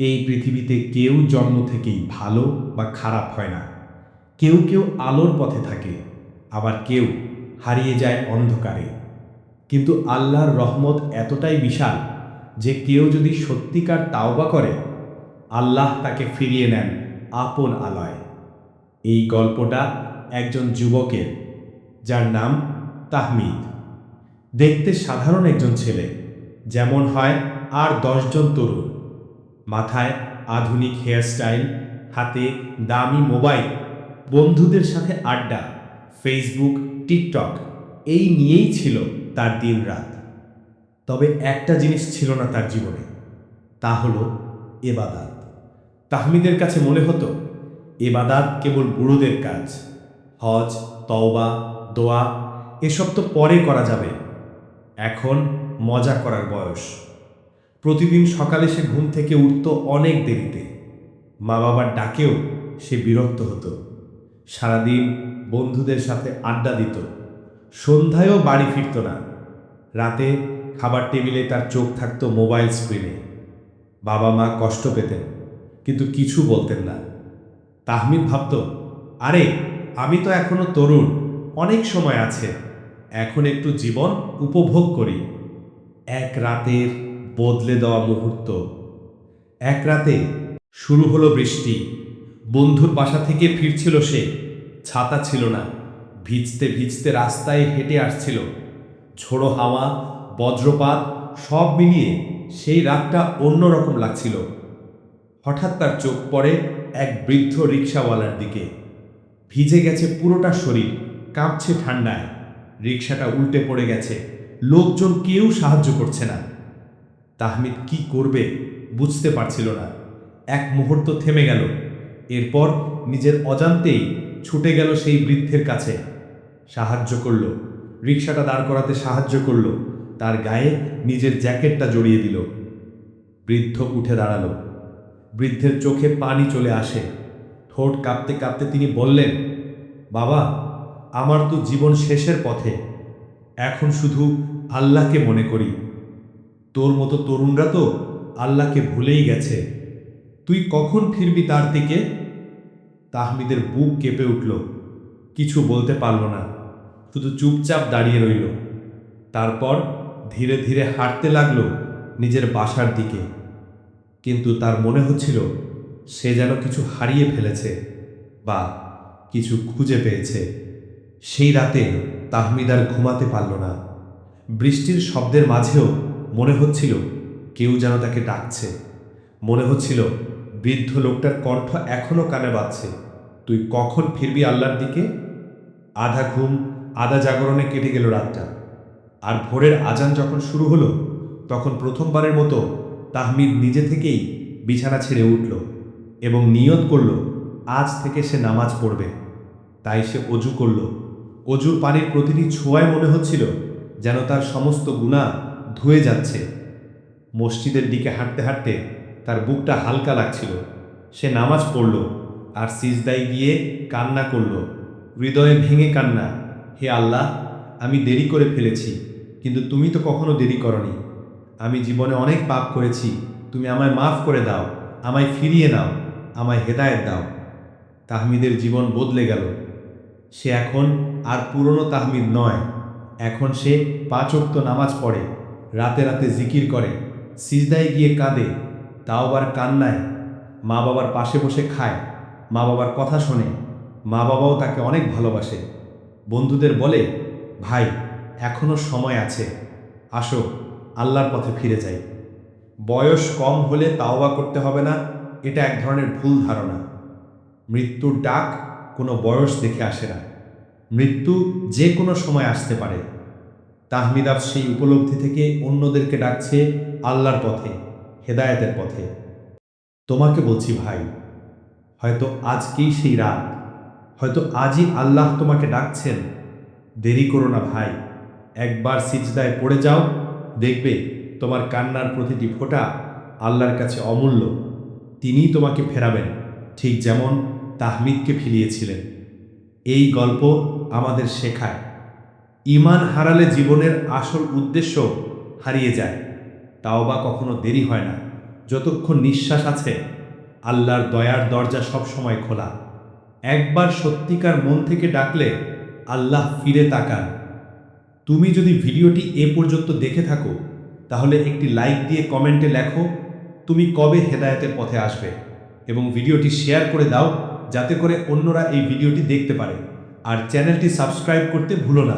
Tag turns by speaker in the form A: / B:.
A: এই পৃথিবীতে কেউ জন্ম থেকেই ভালো বা খারাপ হয় না। কেউ কেউ আলোর পথে থাকে, আবার কেউ হারিয়ে যায় অন্ধকারে। কিন্তু আল্লাহর রহমত এতটাই বিশাল যে কেউ যদি সত্যিকার তাওবা করে, আল্লাহ তাকে ফিরিয়ে নেন আপন আলয়। এই গল্পটা একজন যুবকের, যার নাম তাহমিদ। দেখতে সাধারণ একজন ছেলে, যেমন হয় আর দশজন তরুণ। মাথায় আধুনিক হেয়ারস্টাইল, হাতে দামি মোবাইল, বন্ধুদের সাথে আড্ডা, ফেসবুক, টিকটক, এই নিয়েই ছিল তার দিন রাত। তবে একটা জিনিস ছিল না তার জীবনে, তা হলো এবাদাত। তাহমিদের কাছে মনে হতো, এবাদাত কেবল বুড়োদের কাজ, হজ, তওবা, দোয়া, এসব তো পরে করা যাবে, এখন মজা করার বয়স। প্রতিদিন সকালে সে ঘুম থেকে উঠত অনেক দেরিতে। মা বাবার ডাকেও সে বিরক্ত হতো। সারাদিন বন্ধুদের সাথে আড্ডা দিত। সন্ধ্যায়ও বাড়ি ফিরত না। রাতে খাবার টেবিলে তার চোখ থাকতো মোবাইল স্ক্রিনে। বাবা মা কষ্ট পেতেন, কিন্তু কিছু বলতেন না। তাহমিদ ভাবত, আরে, আমি তো এখনও তরুণ, অনেক সময় আছে। এখন একটু জীবন উপভোগ করি। এক রাতের বদলে দেওয়া মুহূর্ত। এক রাতে শুরু হলো বৃষ্টি। বন্ধুর বাসা থেকে ফিরছিল সে। ছাতা ছিল না। ভিজতে ভিজতে রাস্তায় হেঁটে আসছিল। ঝোড়ো হাওয়া, বজ্রপাত, সব মিলিয়ে সেই রাতটা অন্যরকম লাগছিল। হঠাৎ তার চোখ পড়ে এক বৃদ্ধ রিক্সাওয়ালার দিকে। ভিজে গেছে পুরোটা শরীর, কাঁপছে ঠান্ডায়। রিক্সাটা উল্টে পড়ে গেছে। লোকজন কেউ সাহায্য করছে না। তাহমিদ কি করবে বুঝতে পারছিল না। এক মুহূর্ত থেমে গেল। এরপর নিজের অজান্তেই ছুটে গেল সেই বৃদ্ধের কাছে। সাহায্য করল। রিক্সাটা দাঁড় করাতে সাহায্য করল। তার গায়ে নিজের জ্যাকেটটা জড়িয়ে দিল। বৃদ্ধ উঠে দাঁড়াল। বৃদ্ধের চোখে পানি চলে আসে। ঠোঁট কাঁপতে কাঁপতে তিনি বললেন, বাবা, আমার তো জীবন শেষের পথে। এখন শুধু আল্লাহকে মনে করি। তোর মতো তরুণরা তো আল্লাহকে ভুলেই গেছে। তুই কখন ফিরবি তার দিকে? তাহমিদের বুক কেঁপে উঠল। কিছু বলতে পারল না। শুধু চুপচাপ দাঁড়িয়ে রইল। তারপর ধীরে ধীরে হাঁটতে লাগল নিজের বাসার দিকে। কিন্তু তার মনে হচ্ছিল, সে যেন কিছু হারিয়ে ফেলেছে বা কিছু খুঁজে পেয়েছে। সেই রাতে তাহমিদ আর ঘুমাতে পারল না। বৃষ্টির শব্দের মাঝেও মনে হচ্ছিল কেউ যেন তাকে ডাকছে। মনে হচ্ছিল, বৃদ্ধ লোকটার কণ্ঠ এখনও কানে বাজছে। তুই কখন ফিরবি আল্লাহর দিকে? আধা ঘুম, আধা জাগরণে কেটে গেল রাতটা। আর ভোরের আজান যখন শুরু হলো, তখন প্রথমবারের মতো তাহমিদ নিজে থেকেই বিছানা ছেড়ে উঠল এবং নিয়ত করল, আজ থেকে সে নামাজ পড়বে। তাই সে অজু করল। অজুর পানির প্রতিটি ছোঁয়ায় মনে হচ্ছিল যেন তার সমস্ত গুণা ধুয়ে যাচ্ছে। মসজিদের দিকে হাঁটতে হাঁটতে তার বুকটা হালকা লাগছিল। সে নামাজ পড়ল আর সিজদায় গিয়ে কান্না করল। হৃদয়ে ভেঙে কান্না, হে আল্লাহ, আমি দেরি করে ফেলেছি, কিন্তু তুমি তো কখনো দেরি করনি। আমি জীবনে অনেক পাপ করেছি, তুমি আমায় মাফ করে দাও, আমায় ফিরিয়ে নাও, আমায় হেদায়েত দাও। তাহমিদের জীবন বদলে গেল। সে এখন আর পুরনো তাহমিদ নয়, এখন সে পাঁচক্ত নামাজ পড়ে। রাতে রাতে জিকির করে, সিজদায় গিয়ে কাঁদে, তাও আবার কান্নায়, মা বাবার পাশে বসে খায়, মা বাবার কথা শোনে, মা বাবাও তাকে অনেক ভালোবাসে। বন্ধুদের বলে, ভাই এখনও সময় আছে, আসো, আল্লাহর পথে ফিরে যাই। বয়স কম হলে তাওবা করতে হবে না, এটা এক ধরনের ভুল ধারণা। মৃত্যুর ডাক কোনো বয়স দেখে আসে না। মৃত্যু যে কোনো সময় আসতে পারে। তাহমিদাব সেই উপলব্ধি থেকে অন্যদেরকে ডাকছে আল্লাহর পথে, হেদায়েতের পথে। তোমাকে বলছি ভাই, হয়তো আজকেই সেই রাত, হয়তো আজই আল্লাহ তোমাকে ডাকছেন। দেরি করো না ভাই, একবার সিজদায় পড়ে যাও, দেখবে তোমার কান্নার প্রতিটি ফোঁটা আল্লাহর কাছে অমূল্য। তিনিই তোমাকে ফেরাবেন, ঠিক যেমন তাহমিদকে ফিরিয়েছিলেন। এই গল্প আমাদের শেখায়। ইমান হারালে জীবনের আসল উদ্দেশ্য হারিয়ে যায়। তাও বা কখনো দেরি হয় না। যতক্ষণ নিঃশ্বাস আছে, আল্লাহর দয়ার দরজা সব সময় খোলা। একবার সত্যিকার মন থেকে ডাকলে আল্লাহ ফিরে তাকান। তুমি যদি ভিডিওটি এ পর্যন্ত দেখে থাকো, তাহলে একটি লাইক দিয়ে কমেন্টে লেখো, তুমি কবে হেদায়েতের পথে আসবে এবং ভিডিওটি শেয়ার করে দাও, যাতে করে অন্যরা এই ভিডিওটি দেখতে পারে। আর চ্যানেলটি সাবস্ক্রাইব করতে ভুলো না।